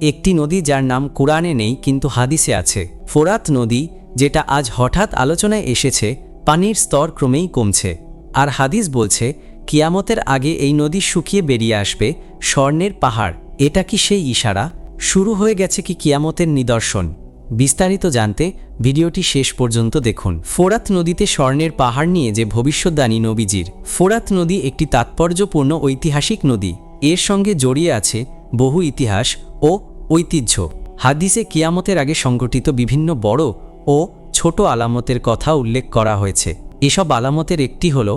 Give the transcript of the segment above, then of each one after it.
একটি নদী যার নাম কোরআনে নেই, কিন্তু হাদিসে আছে। ফোরাত নদী, যেটা আজ হঠাৎ আলোচনায় এসেছে, পানির স্তর ক্রমেই কমছে। আর হাদিস বলছে, কিয়ামতের আগে এই নদী শুকিয়ে বেরিয়ে আসবে, স্বর্ণের পাহাড়। এটা কি সেই ইশারা? শুরু হয়ে গেছে কি কিয়ামতের নিদর্শন? বিস্তারিত জানতে ভিডিওটি শেষ পর্যন্ত দেখুন। ফোরাত নদীতে স্বর্ণের পাহাড় নিয়ে যে ভবিষ্যদ্বাণী নবীজির। ফোরাত নদী একটি তাৎপর্যপূর্ণ ঐতিহাসিক নদী। এর সঙ্গে জড়িয়ে আছে বহু ইতিহাস ও ঐতিহ্য। হাদিসে কিয়ামতের আগে সংঘটিত বিভিন্ন বড় ও ছোট আলামতের কথা উল্লেখ করা হয়েছে। এসব আলামতের একটি হল,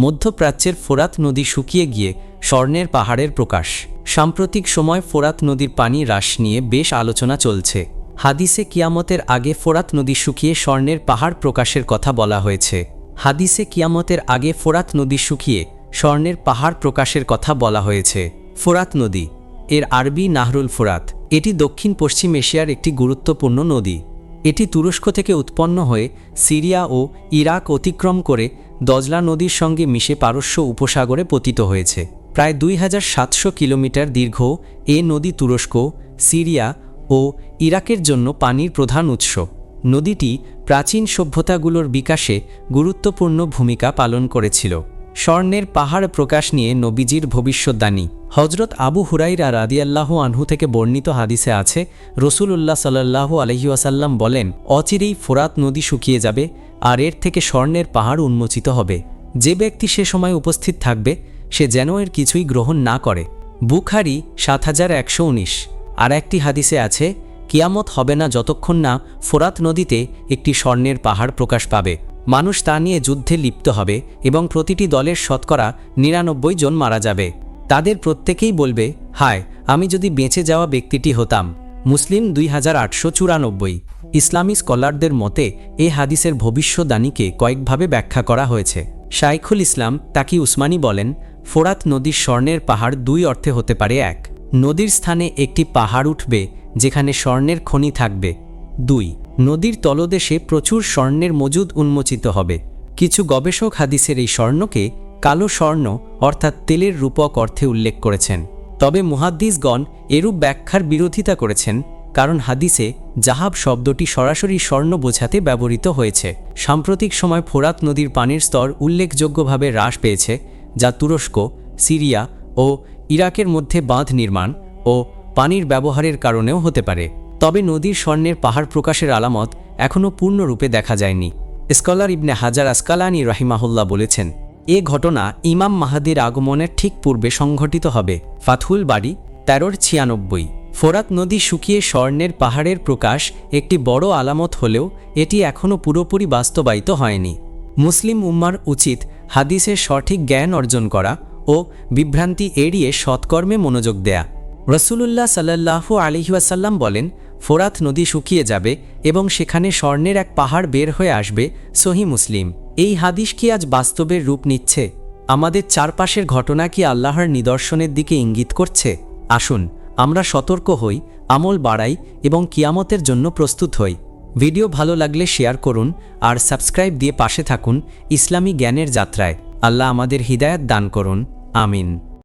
মধ্যপ্রাচ্যের ফোরাত নদী শুকিয়ে গিয়ে স্বর্ণের পাহাড়ের প্রকাশ। সাম্প্রতিক সময় ফোরাত নদীর পানি হ্রাস নিয়ে বেশ আলোচনা চলছে। হাদিসে কিয়ামতের আগে ফোরাত নদী শুকিয়ে স্বর্ণের পাহাড় প্রকাশের কথা বলা হয়েছে। হাদিসে কিয়ামতের আগে ফোরাত নদী শুকিয়ে স্বর্ণের পাহাড় প্রকাশের কথা বলা হয়েছে। ফোরাত নদী এর আরবি নাহরুল ফোরাত। এটি দক্ষিণ পশ্চিম এশিয়ার একটি গুরুত্বপূর্ণ নদী। এটি তুরস্ক থেকে উৎপন্ন হয়ে সিরিয়া ও ইরাক অতিক্রম করে দজলা নদীর সঙ্গে মিশে পারস্য উপসাগরে পতিত হয়েছে। প্রায় দুই হাজার সাতশো কিলোমিটার দীর্ঘ এ নদী তুরস্ক, সিরিয়া ও ইরাকের জন্য পানির প্রধান উৎস। নদীটি প্রাচীন সভ্যতাগুলোর বিকাশে গুরুত্বপূর্ণ ভূমিকা পালন করেছিল। স্বর্ণের পাহাড় প্রকাশ নিয়ে নবীজির ভবিষ্যদ্বাণী। হজরত আবু হুরাইরা রাদিয়াল্লাহু আনহু থেকে বর্ণিত হাদিসে আছে, রসুলুল্লাহ সাল্লাহ আলহিউসাল্লাম বলেন, অচিরেই ফোরাত নদী শুকিয়ে যাবে, আর এর থেকে স্বর্ণের পাহাড় উন্মোচিত হবে। যে ব্যক্তি সে সময় উপস্থিত থাকবে, সে যেন এর কিছুই গ্রহণ না করে। বুখারি সাত হাজার একশো উনিশ। আর একটি হাদিসে আছে, কিয়ামত হবে না যতক্ষণ না ফোরাত নদীতে একটি স্বর্ণের পাহাড় প্রকাশ পাবে। মানুষ তা নিয়ে যুদ্ধে লিপ্ত হবে এবং প্রতিটি দলের শতকরা নিরানব্বই জন মারা যাবে। তাদের প্রত্যেকেই বলবে, হায়, আমি যদি বেঁচে যাওয়া ব্যক্তিটি হতাম। মুসলিম দুই হাজার আটশো চুরানব্বই। ইসলামী স্কলারদের মতে, এ হাদিসের ভবিষ্যদ্বাণীকে কয়েকভাবে ব্যাখ্যা করা হয়েছে। শাইখুল ইসলাম তাকি উসমানী বলেন, ফোরাত নদীর স্বর্ণের পাহাড় দুই অর্থে হতে পারে এক। নদীর স্থানে একটি পাহাড় উঠবে, যেখানে স্বর্ণের খনি থাকবে। দুই নদীর তলদেশে প্রচুর স্বর্ণের মজুদ উন্মোচিত হবে। কিছু গবেষক হাদিসের এই স্বর্ণকে কালো স্বর্ণ অর্থাৎ তেলের রূপক অর্থে উল্লেখ করেছেন। তবে মুহাদ্দিসগণ এরূপ ব্যাখ্যার বিরোধিতা করেছেন, কারণ হাদিসে জাহাব শব্দটি সরাসরি স্বর্ণ বোঝাতে ব্যবহৃত হয়েছে। সাম্প্রতিক সময় ফোরাত নদীর পানির স্তর উল্লেখযোগ্যভাবে হ্রাস পেয়েছে, যা তুরস্ক, সিরিয়া ও ইরাকের মধ্যে বাঁধ নির্মাণ ও পানির ব্যবহারের কারণেও হতে পারে। তবে নদীর স্বর্ণের পাহাড় প্রকাশের আলামত এখনও পূর্ণরূপে দেখা যায়নি। স্কলার ইবনে হাজার আসকালানি রাহিমাহুল্লাহ বলেছেন, এ ঘটনা ইমাম মাহাদির আগমনের ঠিক পূর্বে সংঘটিত হবে। ফাথুল বাড়ি, তেরোর ছিয়ানব্বই। ফোরাত নদী শুকিয়ে স্বর্ণের পাহাড়ের প্রকাশ একটি বড় আলামত হলেও এটি এখনও পুরোপুরি বাস্তবায়িত হয়নি। মুসলিম উম্মার উচিত হাদিসের সঠিক জ্ঞান অর্জন করা ও বিভ্রান্তি এড়িয়ে সৎকর্মে মনোযোগ দেয়া। রসুলুল্লাহ সাল্লাহু আলিহাসাল্লাম বলেন ফোরাত নদী শুকিয়ে যাবে এবং সেখানে স্বর্ণের এক পাহাড় বের হয়ে আসবে, সহি মুসলিম। এই হাদিস কি আজ বাস্তবের রূপ নিচ্ছে? আমাদের চারপাশের ঘটনা কি আল্লাহর নিদর্শনের দিকে ইঙ্গিত করছে? আসুন, আমরা সতর্ক হই, আমল বাড়াই এবং কিয়ামতের জন্য প্রস্তুত হই। ভিডিও ভালো লাগলে শেয়ার করুন আর সাবস্ক্রাইব দিয়ে পাশে থাকুন ইসলামী জ্ঞানের যাত্রায়। আল্লাহ আমাদের হৃদায়ত দান করুন। আমিন।